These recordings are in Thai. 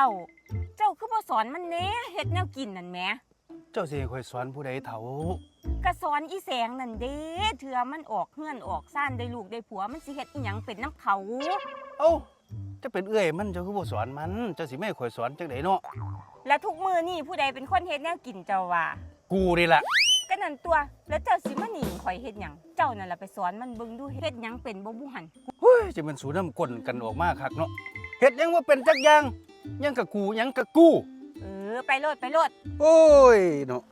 เท่า เจ้าคือบ่สอนมันแหน่เฮ็ดแนวกินนั่นแหมเจ้าสิให้ข่อยสอนผู้ใดเฒ่า ก็สอนอีแสงนั่นเด้เถื่อมันออกเฮือนออกซ่านได้ลูกได้ผัวมันสิเฮ็ดอีหยังเป็นน้ำเขาเอ้าจะเป็นเอื้อยมันเจ้าคือบ่สอนมัน เจ้าสิไม่ให้ข่อยสอนจังไดเนาะ และทุกมื้อนี่ผู้ใดเป็นคนเฮ็ดแนวกินเจ้าว่า กูนี่ล่ะ ก็นั่นตัวแล้วเจ้าสิมาหนีข่อยเฮ็ดหยังเจ้านั่นล่ะไปสอนมันเบิ่งดูเฮ็ดหยังเป็นบ่บุหัน เฮ้ยจะเป็นสูน้ำก้นกันออกมาคักเนาะเฮ็ดหยังว่าเป็นจักอย่างห ยังกับกูหยังกับกูเออ ไปโลดไปโลดโอ้ยเนาะ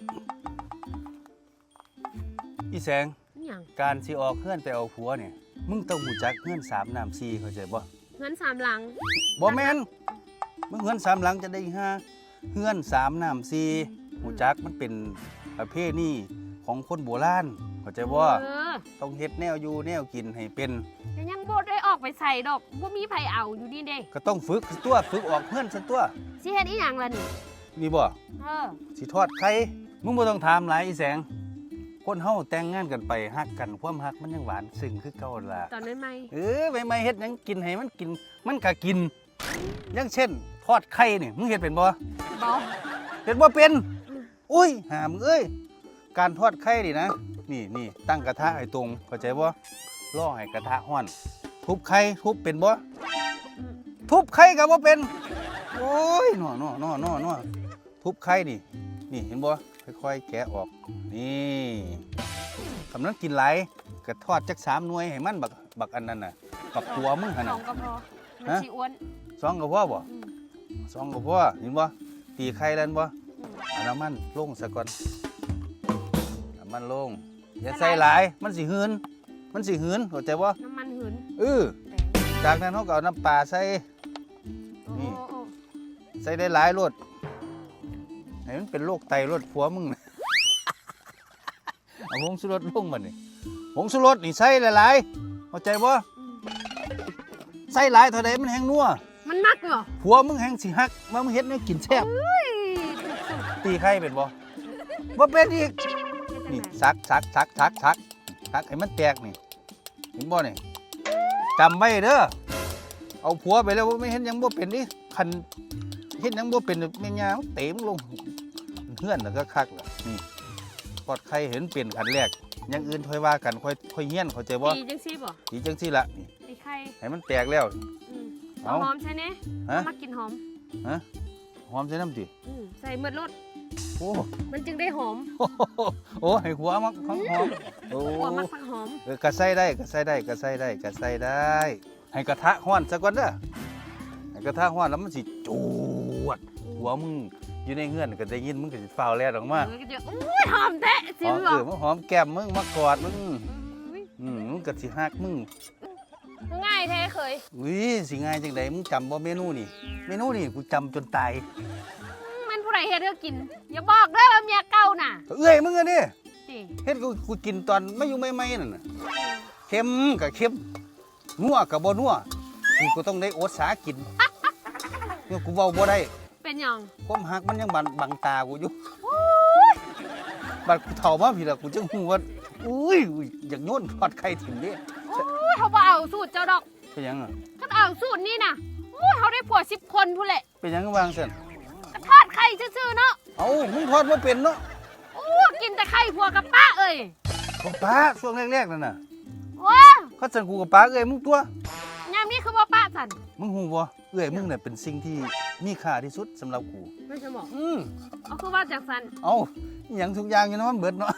อีแสงอหย่างการสิออกเฮือนไปเอาผัวเนี่ย มึงต้องหูจักเฮือนสามน้ำสี่เข้าใจบ่เงินสามหลัง บ่แม่นมึงเฮือนสามหลังจะได้ห้าเฮือนสามน้ำสี่หูจักมันเป็นประเภทนี้ของคนโบราณเข้าใจบ่ เออ ต้องเฮ็ดแนวอยู่แนวกินให้เป็นแต่ยังบ่ได้ออกไปใส่ดอกบ่มีไผเอาอยู่นี่เด้ก็ต้องฝึกตัวฝึกออกเฮือนซะตัวสิเฮ็ดอีหยังล่ะนี่นี่บ่เออสิทอดไข่มึงบ่ต้องถามหลายอีแสง คนเฮาแต่งงานกันไปฮักกันความฮักมันยังหวานซึ้งคือเก่าล่ะตอนนั้นไม่เออใหม่ๆเฮ็ดหยังกินให้มันกิน มันก็กินอย่างเช่น ทอดไข่นี่มึงเฮ็ดเป็นบ่บ่เฮ็ดบ่เป็น อุ้ยหามงเอ้ย การทอดไข่นี่นะ นี่นี่ตั้งกระทะให้ตรงเข้าใจบ่ล่อให้กระทะร้อน ทุบไข่ทุบเป็นบ่อืมทุบไข่ก็บ่เป็น โอ้ยน้อน้อน้อน้อน้อทุบไข่นี่ นี่เห็นบ่ค่อยๆ แกะออก นี่คำนั้นกินหลายก็ทอดจักสามหน่วยให้มันบักบักอันนั้นน่ะบักตัวมึงหั่นสน่ะองก็พอมันฮะสิอ้วนสองก็พอบ่อืมสองก็พอเห็นบ่ตีไข่แล้วบ่อืมเอาน้ำมันลงซะก่อน น้ำมันลง อย่าใส่หลาย มันสิหืน มันสิหืนเข้าใจบ่น้ำมันหืนเออจากนั้นเฮาก็เอาน้ำปลาใส่โอ้นี่โอ้โอ้ใส่ได้หลายรสให้มันเป็นโรคไตรสผัวมึงน่ะเอาผงสุรสลงมานี่ผงสุรสนี่ใส่หลายๆเข้าใจบ่อืมใส่หลายเท่าใดมันแห้งนัว มันมักเหรอผัวมึงแห้งสิฮักมามึงเฮ็ดให้กินแซ่บเฮ้ยสุดตีไข่เป็นบ่บ่เป็นอีกๆเฮ็ดจัง นี่ได๋ซักซักซักซักซักซักให้มันแตกนี่เห็นบ่นี่จำไว้เด้อเอาผัวไปแล้วไม่เห็นหยังบ่เป็นนี่คันเห็นหยังบ่เป็นแม่ยาเตะมงลงเฮือนแล้วก็คักล่ะนี่กอดไข่เห็นเป็นขันแรกอยังอื่นค่อยว่ากันค่อยค่อยเฮียนเข้าใจบ่ตีจังซี่บ่ดีจังซี่ล่ะนี่ตีไข่ให้มันแตกแล้วอืมเอาหอมใช่ไหมฮะมากินหอมหอมใส่น้ำติอืมใส่หมดรส โอ้มันจึงได้หอมโอ้ให้หัวมักหอมหอมโอ้หัวมักผักหอมเออกระใส่ได้กระใส่ได้กระใส่ได้กระใส่ได้ ให้กระทะห้อนซะก่อนเด้อให้กระทะห้อนแล้วมันสิจวดหัวมึงอยู่ในเฮือนก็ได้ยินมึงก็สิฟ้าวแล่ดออกมาเออก็จะอุ้ยหอมแท้สิหอมบเอออกมาหอมแก้มมึงมากอดมึงอุ้ยอืมมึงก็สิฮักมึงง่ายแท้เคยอุ้ยสิง่ายจังไดมึงจำบ่เมนูนี่ เมนูนี่กูจำจนตาย มันผู้ใดเฮ็ดให้กิน อย่าบอกเด้อว่าเมียเก่าน่ะเอ้ยมึงอะนี่สิเฮ็ดกูกูกินตอนไม่อยู่ใหม่ๆนั่นน่ะเค็มก็เค็มนัวก็บ่นัวกูก็ต้องได้อดสากินเนี่ยกูเว้าบ่ได้เป็นหยังความหักมันยังบังบังตากูอยู่บัดกูเฒ่ามาพี่ละกูจังฮู้ว่าอุ้ยอุ้ยอยากโยนทอดไข่ถิ่มเด้อุ้ยเขาบ่เอาสูตรเจ้าดอกเป็นหยังอะถ้าเอาสูตรนี่น่ะอุ้ยเขาได้ผัว10คนพุ่นแหละเป็นหยังวางซั่นก็ทอดไข่ซื่ อเนาะเอามึงทอดว่าเป็นเนาะโอ้กินแต่ไข่หัวกับป้าเอ้ยกับป้าช่วงแรกๆนั่นน่ะโอ้เขาสั่นกูกับป้าเอ้ยมึงตัวยามนี้คือว่าป้าสั่นมึงหูวะเอ้ยมึงเนี่ยเป็นสิ่งที่มีค่าที่สุดสำหรับกูไม่ใช่หมออืมเอาคือว่าจากสั่นเอาอย่างทุกอย่างอยู่นะมันเบิดเนาะ